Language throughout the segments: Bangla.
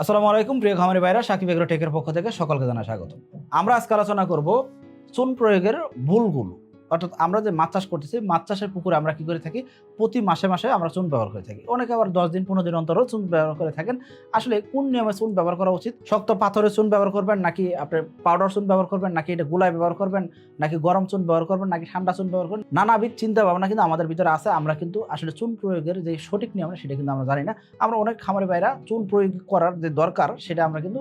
আসসালামু আলাইকুম, প্রিয় খামারি ভাইরা, সাকিব এগ্রো টেকের পক্ষ থেকে সকলকে জানা স্বাগত আমরা আজকে আলোচনা করব চুন প্রয়োগের ভুলগুলো। অর্থাৎ আমরা যে মাছ চাষ করতেছি, মাছ চাষের পুকুরে আমরা কি করে থাকি? প্রতি মাসে মাসে আমরা চুন ব্যবহার করে থাকি। অনেকে আবার দশ দিন, পনেরো দিন অন্তরও চুন ব্যবহার করে থাকেন। আসলে কোন নিয়মে চুন ব্যবহার করা উচিত? শক্ত পাথরের চুন ব্যবহার করবেন, নাকি আপনার পাউডার চুন ব্যবহার করবেন, নাকি এটা গুলায় ব্যবহার করবেন, নাকি গরম চুন ব্যবহার করবেন, নাকি ঠান্ডা চুন ব্যবহার করবেন? নানাবিধ চিন্তা ভাবনা কিন্তু আমাদের ভিতরে আছে। আমরা কিন্তু আসলে চুন প্রয়োগের যে সঠিক নিয়ম সেটা কিন্তু আমরা জানি না। আমরা অনেক খামারি ভাইরা চুন প্রয়োগ করার যে দরকার, সেটা আমরা কিন্তু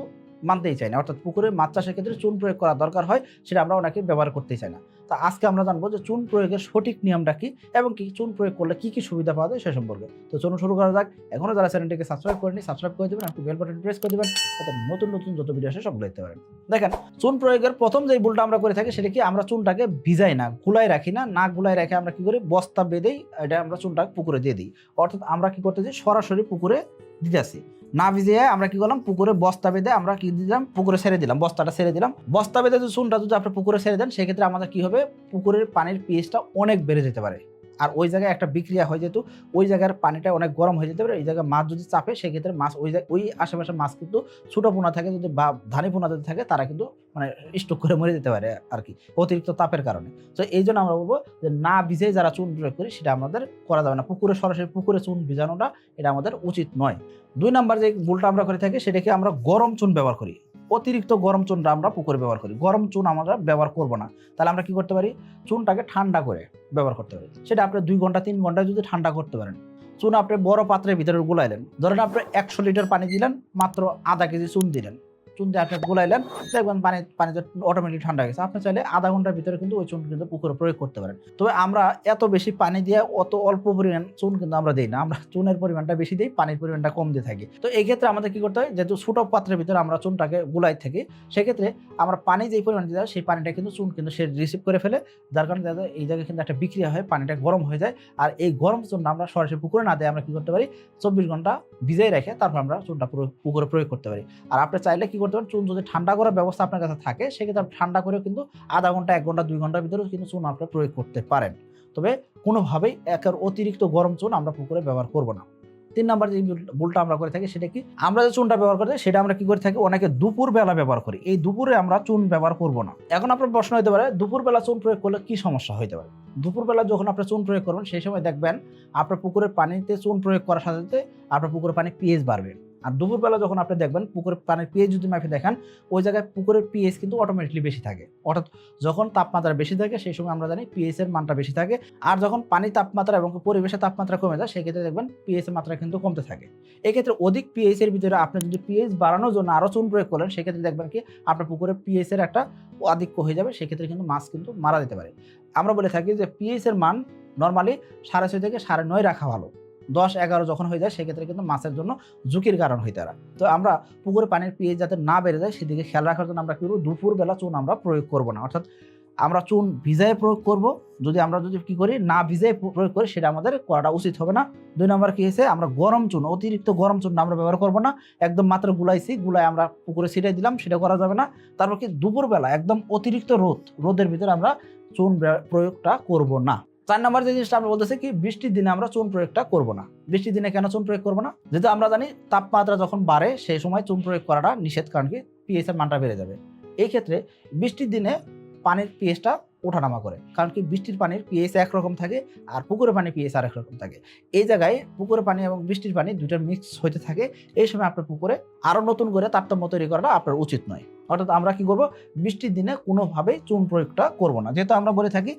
মানতেই চাই না। অর্থাৎ পুকুরে মাছ চাষের ক্ষেত্রে চুন প্রয়োগ করা দরকার হয়, সেটা আমরা ওনাকে ব্যবহার করতেই চাই না। তা আজকে আমরা জানব যে চুন প্রয়োগের সঠিক নিয়মটা কি এবং কি চুন প্রয়োগ করলে কি কি সুবিধা পাওয়া যায় সে সম্পর্কে। তো চলুন শুরু করা যাক। এখনও যারা চ্যানেলটিকে সাবস্ক্রাইব করেনি সাবস্ক্রাইব করে দেবেন একটু বেল বাটন প্রেস করে দেবেন, যাতে নতুন নতুন যত ভিডিও আসে সবগুলো দেখতে পারেন। দেখেন, চুন প্রয়োগের প্রথম যে ভুলটা আমরা করে থাকি সেটা কি আমরা চুনটাকে ভিজাই না, গুলাই রাখি না। না গুলাই রেখে আমরা কি করি? বস্তা বেঁধেই এটা আমরা চুনটা পুকুরে দিয়ে দিই। অর্থাৎ আমরা কি করতেছি? সরাসরি পুকুরে দিতেছি। না ভিজিয়ে আমরা কি করলাম? পুকুরে বস্তা বেঁধে আমরা কি দিলাম, পুকুরে ছেড়ে দিলাম, বস্তাটা ছেড়ে দিলাম। বস্তা বেঁধে যদি চুনটা যদি আপনি পুকুরে ছেড়ে দেন, সেক্ষেত্রে আমাদের কি হবে? পুকুরের পানির পিএইচটা অনেক বেড়ে যেতে পারে। আর ওই জায়গায় একটা বিক্রিয়া হয়ে যেত ওই জায়গার পানিটা অনেক গরম হয়ে যেতে পারে, এই জায়গায় মাছ যদি চাপে, সেক্ষেত্রে মাছ ওই ওই আশেপাশে মাছ কিন্তু ছোটো পোনা থাকে যদি বা ধানি পোনা যদি থাকে, তারা কিন্তু মানে স্টক করে মরে যেতে পারে আর কি অতিরিক্ত তাপের কারণে। তো এই জন্য আমরা বলব যে না ভিজে যারা চুন প্রয়োগ করি, সেটা আমাদের করা যাবে না। পুকুরে, সরাসরি পুকুরে চুন ভিজানোটা, এটা আমাদের উচিত নয়। দুই নাম্বার যে ভুলটা আমরা করে থাকি, সেটাকে আমরা গরম চুন ব্যবহার করি। অতিরিক্ত গরম চুনটা আমরা পুকুরে ব্যবহার করি। গরম চুন আমরা ব্যবহার করব না। তাহলে আমরা কি করতে পারি? চুনটাকে ঠান্ডা করে ব্যবহার করতে পারি। সেটা আপনি দুই ঘণ্টা, তিন ঘণ্টা যদি ঠান্ডা করতে পারেন। চুন আপনি বড় পাত্রের ভিতরে গুলাইলেন ধরেন আপনি একশো লিটার পানি দিলেন, মাত্র আধা কেজি চুন দিলেন। চুন দিয়ে আপনি গুলাইলেন, দেখবেন পানি, পানিতে অটোমেটিক ঠান্ডা গেছে। আপনি চাইলে আধা ঘণ্টার ভিতরে কিন্তু ওই চুন কিন্তু পুকুরে প্রয়োগ করতে পারেন। তবে আমরা এত বেশি পানি দিয়ে অত অল্প পরিমাণ চুন কিন্তু আমরা দিই না। আমরা চুনের পরিমাণটা বেশি দিই, পানির পরিমাণটা কম দিয়ে থাকি। তো এই ক্ষেত্রে আমাদের কি করতে হয়, যেহেতু ছোটো পাত্রের ভিতরে আমরা চুনটাকে গুলাই থাকি, সেক্ষেত্রে আমরা পানি যেই পরিমাণ দিতে হয় সেই পানিটা কিন্তু চুন কিন্তু সে রিসিভ করে ফেলে। যার কারণে এই জায়গায় কিন্তু একটা বিক্রিয়া হয়, পানিটা গরম হয়ে যায়। আর এই গরম চুনটা আমরা সরাসরি পুকুরে না দিয়ে আমরা কি করতে পারি, চব্বিশ ঘণ্টা ভিজাই রেখে তারপর আমরা চুনটা পুকুরে প্রয়োগ করতে পারি। আর আপনি চাইলে কি করতে পারেন। চুন যদি ঠান্ডা করার ব্যবস্থা আপনার কাছে থাকে, সেক্ষেত্রে আপনি ঠান্ডা করেও কিন্তু আধা ঘণ্টা, এক ঘণ্টা, দুই ঘণ্টার ভিতরেও কিন্তু চুন আপনি প্রয়োগ করতে পারেন। তবে কোনোভাবেই একের অতিরিক্ত গরম চুন আমরা পুকুরে ব্যবহার করব না। তিন নাম্বার যে ভুল- ভুলটা আমরা করে থাকি সেটা কি? আমরা যে চুনটা ব্যবহার করি সেটা আমরা কি করে থাকি? অনেকে দুপুর বেলা ব্যবহার করি। এই দুপুরে আমরা চুন ব্যবহার করব না। এখন আপনার প্রশ্ন হতে পারে দুপুর বেলা চুন প্রয়োগ করলে কি সমস্যা হতে পারে? দুপুরবেলা যখন আপনি চুন প্রয়োগ করবেন, সেই সময় দেখবেন আপনার পুকুরের পানিতে চুন প্রয়োগ করার সাথে সাথে আপনার পুকুরের পানি পিএইচ বাড়বে। আর দুপুরবেলা যখন আপনি দেখবেন পুকুরের পানির পিএইচ যদি মাপে দেখেন, ওই জায়গায় পুকুরের পিএইচ কিন্তু অটোমেটিকলি বেশি থাকে। অর্থাৎ যখন তাপমাত্রা বেশি থাকে, সেই সময় আমরা জানি পিএইচ এর মানটা বেশি থাকে। আর যখন পানি তাপমাত্রা এবং পরিবেশের তাপমাত্রা কমে যায়, সেক্ষেত্রে দেখবেন পিএইচ এর মাত্রা কিন্তু কমতে থাকে। এক্ষেত্রে অধিক পিএইচ এর ভিতরে আপনি যদি পিএইচ বাড়ানোর জন্য আরও চুন প্রয়োগ করেন, সেক্ষেত্রে দেখবেন কি আপনার পুকুরে পিএইচ এর একটা আধিক্য হয়ে যাবে, সেক্ষেত্রে কিন্তু মাছ কিন্তু মারা যেতে পারে। আমরা বলে থাকি যে পিএইচ এর মান নর্মালি সাড়ে ছয় থেকে সাড়ে নয় রাখা ভালো। দশ এগারো যখন হয়ে যায়, সেক্ষেত্রে কিন্তু মাছের জন্য ঝুঁকির কারণ হইতে তারা। তো আমরা পুকুরে পানির পিএইচ যাতে না বেড়ে যায়, সেদিকে খেয়াল রাখার জন্য আমরা কি করব? দুপুরবেলা চুন আমরা প্রয়োগ করব না। অর্থাৎ আমরা চুন ভিজায় প্রয়োগ করব। যদি আমরা যদি কি করি, না ভিজায় প্রয়োগ করি, সেটা আমাদের করাটা উচিত হবে না। দুই নম্বর কি হয়েছে? আমরা গরম চুন, অতিরিক্ত গরম চুন আমরা ব্যবহার করব না। একদম মাত্র গুলাইছি, গুলাই আমরা পুকুরে ছিটাই দিলাম, সেটা করা যাবে না। তারপর কি? দুপুরবেলা একদম অতিরিক্ত রোদ, রোদের ভিতরে আমরা চুন প্রয়োগটা করব না। চার নম্বর যে জিনিসটা আমরা বলতেছি কি, বৃষ্টির দিনে আমরা চুন প্রয়োগটা করব না। বৃষ্টির দিনে কেন চুন প্রয়োগ করব না? যেহেতু আমরা জানি তাপমাত্রা যখন বাড়ে, সেই সময় চুন প্রয়োগ করাটা নিষেধ, কারণ কি পিএইচ এর মানটা বেড়ে যাবে। এই ক্ষেত্রে বৃষ্টির দিনে পানির পিএইচটা ওঠানামা করে, কারণ কি, বৃষ্টির পানির পিএইচ একরকম থাকে আর পুকুরের পানির পিএইচ আরেক রকম থাকে। এই জায়গায় পুকুরের পানি এবং বৃষ্টির পানি দুইটা মিক্স হতে থাকে। এই সময় আপনার পুকুরে আরও নতুন করে তারতম্য তৈরি করাটা আপনার উচিত নয়। অর্থাৎ আমরা কি করব, বৃষ্টির দিনে কোনোভাবেই চুন প্রয়োগটা করব না। যেহেতু আমরা বলে থাকি,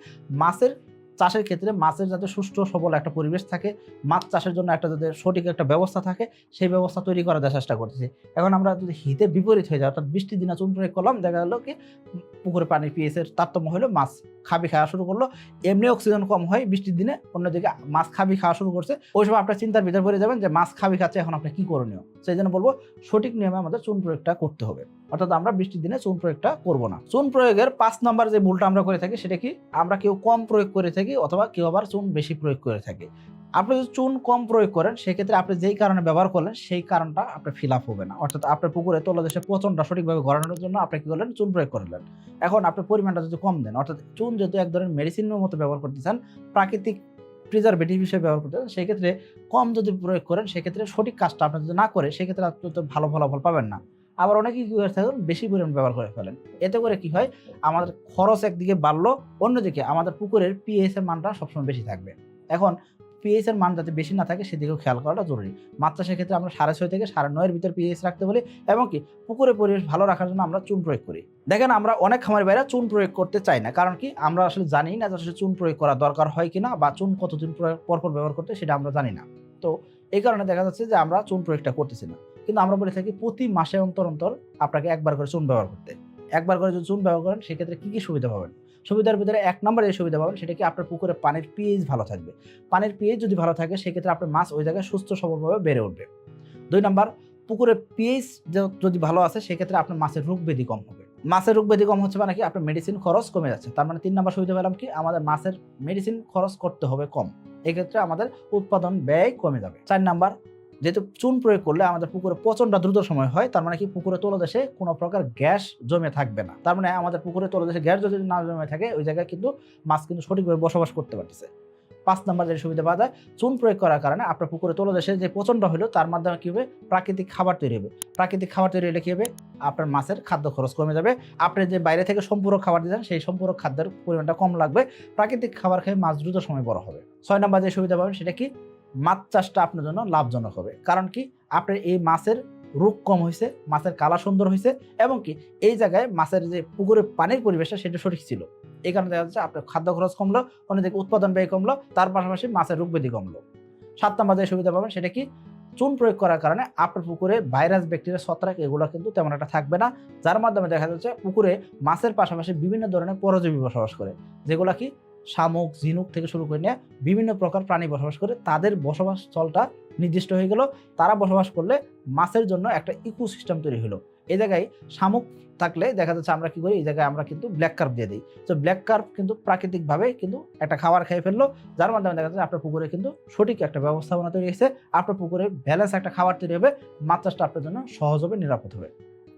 মাছের চাষের ক্ষেত্রে মাছের যাতে সুষ্ঠু সবল একটা পরিবেশ থাকে, মাছ চাষের জন্য একটা যাতে সঠিক একটা ব্যবস্থা থাকে, সেই ব্যবস্থা তৈরি করার চেষ্টা করতেছি। এখন আমরা যদি হিতে বিপরীত হয়ে যায় অর্থাৎ বৃষ্টির দিনে চুন করলাম দেখা গেলো কি, পুকুরে পানি পিএসের তারতম্য হলো মাছ। খাবি খাওয়া শুরু করল, এমনি অক্সিজেন কম হয় বৃষ্টির দিনে, অন্যদিকে মাছ খাবি খাওয়া শুরু করছে। ওই সময় আপনার চিন্তার ভিতরে পড়ে যাবেন যে মাছ খাবি খাচ্ছে, এখন আপনি কি করণীয়? সেই জন্য বলব, সঠিক নিয়মে আমাদের চুন প্রয়োগটা করতে হবে। অর্থাৎ আমরা বৃষ্টির দিনে চুন প্রয়োগটা করব না। চুন প্রয়োগের পাঁচ নম্বর যে ভুলটা আমরা করে থাকি, সেটা কি? আমরা কেউ কম প্রয়োগ করে থাকি, অথবা কেউ আবার চুন বেশি প্রয়োগ করে থাকি। আপনি যদি চুন কম প্রয়োগ করেন, সেক্ষেত্রে আপনি যেই কারণে ব্যবহার করলেন, সেই কারণটা আপনার ফিল আপ হবে না। অর্থাৎ আপনার পুকুরে তলদেশে পচনটা সঠিকভাবে গড়ানোর জন্য আপনি কী করলেন? চুন প্রয়োগ করলেন। এখন আপনার পরিমাণটা যদি কম দেন, অর্থাৎ চুন যেহেতু এক ধরনের মেডিসিনের মতো ব্যবহার করতে চান, প্রাকৃতিক প্রিজারভেটিভ হিসেবে ব্যবহার করতে চান, সেক্ষেত্রে কম যদি প্রয়োগ করেন, সেক্ষেত্রে সঠিক কাজটা আপনি যদি না করে, সেক্ষেত্রে আপনি তো ভালো ফলাফল পাবেন না। আবার অনেকেই কী করে থাকেন? বেশি পরিমাণ ব্যবহার করে ফেলেন। এতে করে কি হয়? আমাদের খরচ একদিকে বাড়লো, অন্যদিকে আমাদের পুকুরের পিএইচ এর মানটা সবসময় বেশি থাকবে। এখন পিএইচ এর মান যাতে বেশি না থাকে, সেদিকেও খেয়াল করাটা জরুরি। মাছ চাষের ক্ষেত্রে আমরা সাড়ে ছয় থেকে সাড়ে নয়ের ভিতর পিএইচ রাখতে বলি এবং কি, পুকুরের পরিবেশ ভালো রাখার জন্য আমরা চুন প্রয়োগ করি। দেখেন, আমরা অনেক খামারি বাইরে চুন প্রয়োগ করতে চাই না। কারণ কি, আমরা আসলে জানি না যে আসলে চুন প্রয়োগ করা দরকার হয় কিনা বা চুন কতদিন পরপর ব্যবহার করতে সেটা আমরা জানি না। তো এই কারণে দেখা যাচ্ছে যে আমরা চুন প্রয়োগটা করতেছি না। কিন্তু আমরা বলে থাকি, প্রতি মাসে অন্তর অন্তর আপনাকে একবার করে চুন ব্যবহার করতে। একবার করে যদি চুন ব্যবহার করেন, সেক্ষেত্রে কী কী সুবিধা পাবেন? সুবিধার ভিতরে এক নম্বর যে সুবিধা পাবেন সেটা কি আপনার পুকুরে পানির পিএইচ ভালো থাকবে। পানির পিএইচ যদি ভালো থাকে সেক্ষেত্রে আপনার মাছ ওই জায়গায় সুস্থ সবলভাবে বেড়ে উঠবে। দুই নম্বর পুকুরের পিএইচ যদি ভালো আছে সেক্ষেত্রে আপনার মাছের রোগ ব্যাধি কম হবে। মাছের রোগ ব্যাধি কম হচ্ছে মানে কি আপনার মেডিসিন খরচ কমে যাচ্ছে। তার মানে তিন নম্বর সুবিধা পেলাম কি আমাদের মাছের মেডিসিন খরচ করতে হবে কম। এক্ষেত্রে আমাদের উৎপাদন ব্যয় কমে যাবে। চার নাম্বার যেহেতু চুন প্রয়োগ করলে আমাদের পুকুরে পচনটা দ্রুত সময় হয়, তার মানে কি পুকুরে তলদেশে কোনো প্রকার গ্যাস জমে থাকবে না। তার মানে আমাদের পুকুরে তলদেশে গ্যাস যদি না জমে থাকে, ওই জায়গায় কিন্তু মাছ কিন্তু সঠিকভাবে বসবাস করতে পারতেছে। পাঁচ নাম্বার যে সুবিধা পাওয়া যায়, চুন প্রয়োগ করার কারণে আপনার পুকুরে তলদেশে যে পচনটা হলো তার মাধ্যমে কী হবে? প্রাকৃতিক খাবার তৈরি হবে। প্রাকৃতিক খাবার তৈরি হলে কী হবে? আপনার মাছের খাদ্য খরচ কমে যাবে। আপনি যে বাইরে থেকে সম্পূরক খাবার দিচ্ছেন, সেই সম্পূরক খাদ্যের পরিমাণটা কম লাগবে। প্রাকৃতিক খাবার খেয়ে মাছ দ্রুত সময় বড় হবে। ছয় নম্বর যে সুবিধা পাবেন, সেটা কি? মাছ চাষটা আপনার জন্য লাভজনক হবে। কারণ কি? আপনার এই মাছের রোগ কম হয়েছে মাছের কালা সুন্দর হয়েছে এবং কি এই জায়গায় মাছের যে পুকুরের পানির পরিবেশটা সেটা সঠিক ছিল। এই কারণে দেখা যাচ্ছে আপনার খাদ্য খরচ কমলো, অন্যদিকে উৎপাদন ব্যয় কমলো, তার পাশাপাশি মাছের রোগ ব্যাধি কমলো। সাত নম্বর যে সুবিধা পাবেন সেটা কি? চুন প্রয়োগ করার কারণে আপনার পুকুরে ভাইরাস, ব্যাকটেরিয়া, ছত্রাক এগুলো কিন্তু তেমন একটা থাকবে না, যার মাধ্যমে দেখা যাচ্ছে পুকুরে মাছের পাশাপাশি বিভিন্ন ধরনের পরজীবী বসবাস করে। যেগুলো কি? শামুক, ঝিনুক থেকে শুরু করে নিয়ে বিভিন্ন প্রকার প্রাণী বসবাস করে তাদের বসবাস স্থলটা নির্দিষ্ট হয়ে গেল। তারা বসবাস করলে মাছের জন্য একটা ইকোসিস্টেম তৈরি হলো। এই জায়গায় শামুক থাকলে দেখা যাচ্ছে আমরা কি করি, এই জায়গায় আমরা কিন্তু ব্ল্যাক কার্প দিয়ে দিই। তো ব্ল্যাক কার্প কিন্তু প্রাকৃতিকভাবে কিন্তু একটা খাবার খেয়ে ফেলল, যার মাধ্যমে দেখা যাচ্ছে আপনার পুকুরে কিন্তু সঠিক একটা ব্যবস্থাপনা তৈরি হয়েছে। আপনার পুকুরে ব্যালেন্স একটা খাবার তৈরি হবে, মাছ চাষটা আপনার জন্য সহজ হবে, নিরাপদ হবে।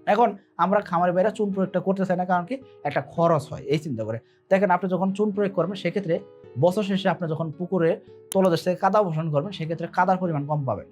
এখন আমরা খামারের বাইরে চুন প্রয়োগটা করতে চাই না, কারণ কি একটা খরচ হয়, এই চিন্তা করে। দেখেন আপনি যখন চুন প্রয়োগ করবেন, সেক্ষেত্রে বছর শেষে আপনি যখন পুকুরে তলদেশ থেকে কাদা বসান করবেন, সেক্ষেত্রে কাদার পরিমাণ কম পাবেন।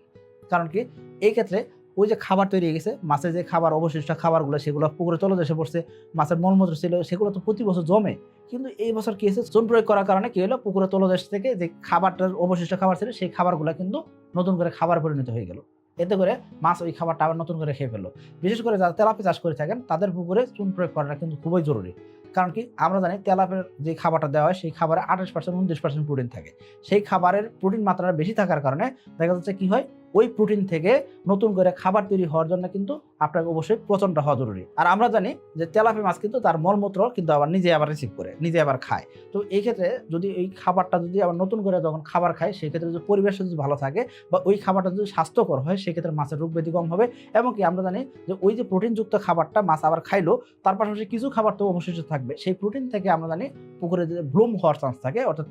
কারণ কি এই ক্ষেত্রে ওই যে খাবার তৈরি হয়ে গেছে, মাছের যে খাবার, অবশিষ্ট খাবারগুলো, সেগুলো পুকুরে তলদেশে পড়ছে, মাছের মলমূত্র ছিল, সেগুলো তো প্রতি বছর জমে। কিন্তু এই বছর কি হয়েছে? চুন প্রয়োগ করার কারণে কী হলো? পুকুরে তলদেশ থেকে যে খাবারটার অবশিষ্ট খাবার ছিল, সেই খাবারগুলো কিন্তু নতুন করে খাবার পরিণত হয়ে গেল। এতে করে মাছ ওই খাবারটা আবার নতুন করে খেয়ে ফেলো বিশেষ করে যারা তেলাপি চাষ করে থাকেন, তাদের পুকুরে চুন প্রয়োগ করাটা কিন্তু খুবই জরুরি। কারণ কি, আমরা জানি তেলাপের যে খাবারটা দেওয়া হয়, সেই খাবারে আঠাশ পার্সেন্ট উনত্রিশ পার্সেন্ট প্রোটিন থাকে। সেই খাবারের প্রোটিন মাত্রাটা বেশি থাকার কারণে দেখা যাচ্ছে কি হয় ওই প্রোটিন থেকে নতুন করে খাবার তৈরি হওয়ার জন্য কিন্তু আপনাকে অবশ্যই প্রচণ্ড হওয়া জরুরি। আর আমরা জানি যে তেলাপি মাছ কিন্তু তার মলমূত্র কিন্তু আবার নিজে আবার রিসিভ করে, নিজে আবার খায়। তো এই ক্ষেত্রে যদি এই খাবারটা যদি আবার নতুন করে যখন খাবার খায় সেক্ষেত্রে যদি পরিবেশ যদি ভালো থাকে বা ওই খাবারটা যদি স্বাস্থ্যকর হয় সেক্ষেত্রে মাছের রোগ ব্যাধি কম হবে। এবং কি আমরা জানি যে ওই যে প্রোটিনযুক্ত খাবারটা মাছ আবার খাইলো, তার পাশাপাশি কিছু খাবার তো অবশিষ্ট থাকবে। সেই প্রোটিন থেকে আমরা জানি পুকুরে ব্লুম হওয়ার চান্স থাকে, অর্থাৎ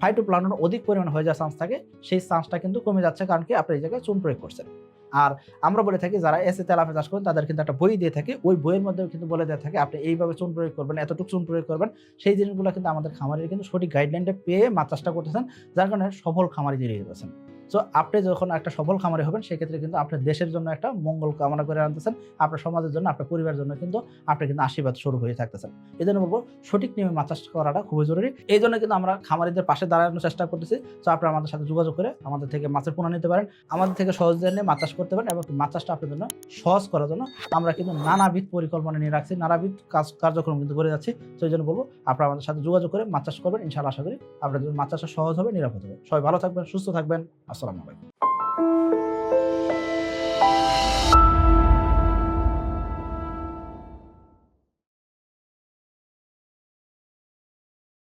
ফাইটোপ্লান্টন অধিক পরিমাণে হয়ে যাওয়ার চান্স থাকে, সেই চান্সটা কিন্তু কমে যাচ্ছে কারণ কি আপনি এই জায়গায় চুন প্রয়োগ করছেন। আর আমরা বলে থাকি যারা এসে তেলাপে চাষ করেন, তাদের কিন্তু একটা বই দিয়ে থাকে, ওই বইয়ের মধ্যেও কিন্তু বলে দেওয়া থাকে, আপনি এইভাবে চুন প্রয়োগ করবেন, এতটুকু চুন প্রয়োগ করবেন, সেই জিনিসগুলো কিন্তু আমাদের খামারের কিন্তু সঠিক গাইডলাইনটা পেয়ে মাছ চাষটা করতেছেন, যার কারণে সফল খামারি হয়ে যাচ্ছেন সো আপনি যখন একটা সফল খামারি হবেন, সেক্ষেত্রে কিন্তু আপনার দেশের জন্য একটা মঙ্গল কামনা করে আনতেছেন। আপনার সমাজের জন্য, আপনার পরিবারের জন্য কিন্তু আপনি কিন্তু আশীর্বাদ শুরু হয়ে থাকতেছেন। এই জন্য বলব, সঠিক নিয়মে মাছ চাষ করাটা খুবই জরুরি। এই জন্য কিন্তু আমরা খামারিদের পাশে দাঁড়ানোর চেষ্টা করতেছি। তো আপনারা আমাদের সাথে যোগাযোগ করে আমাদের থেকে মাছের পোনা নিতে পারেন। আমাদের থেকে সহজ নিয়ে মাছ চাষ করতে পারেন এবং মাছ চাষটা আপনার জন্য সহজ করার জন্য আমরা কিন্তু নানাবিধ পরিকল্পনা নিয়ে রাখছি, নানাবিধ কাজ, কার্যক্রম কিন্তু করে যাচ্ছি। তো এই জন্য বলব, আপনারা আমাদের সাথে যোগাযোগ করে মাছ চাষ করবেন। ইনশাআল্লাহ আশা করি আপনাদের মাছ চাষটা সহজ হবে, নিরাপদ হবে। সবাই ভালো থাকবেন, সুস্থ থাকবেন। আসসালামু আলাইকুম।